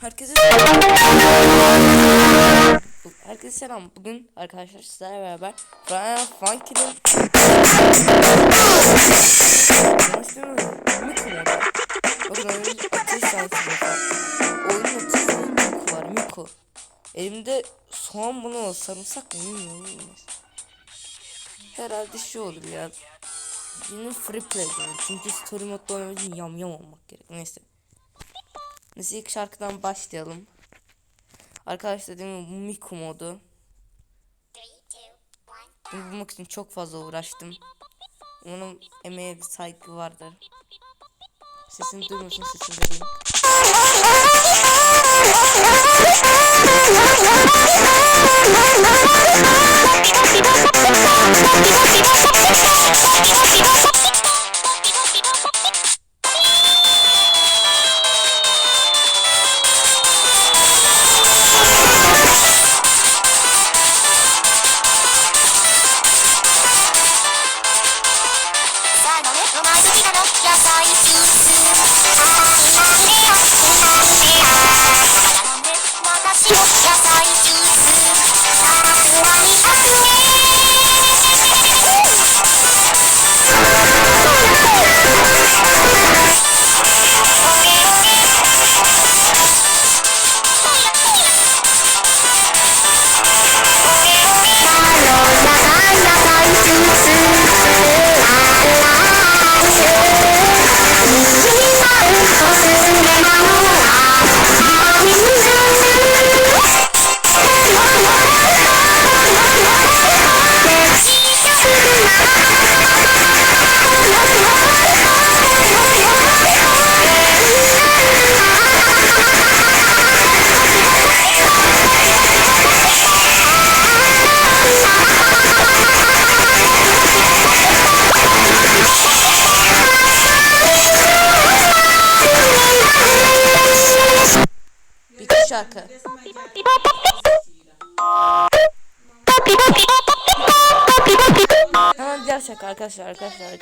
Herkese Herkese selam. Bugün arkadaşlar sizlerle beraber Final Funky'nin Miku modu. Bakın oyunun ateş sansürü var. Oyunun ateş sansürü Miku var. Elimde soğan bunu sarımsak mı bilmiyorum. Herhalde şey olur ya. Yine free play diyorum. Çünkü story modda oynamak için yam yam olmak gerek. Neyse. Neyse ilk şarkıdan başlayalım. Arkadaşlar dediğim gibi Miku modu. Bunu bulmak için çok fazla uğraştım. Umarım emeğe bir saygı vardır. Sesini duymuyorsun sesini vereyim. のね、のまじがの野菜ゃ大。Şarkı. Hemen diğer şarkı arkadaşlar arkadaşlar.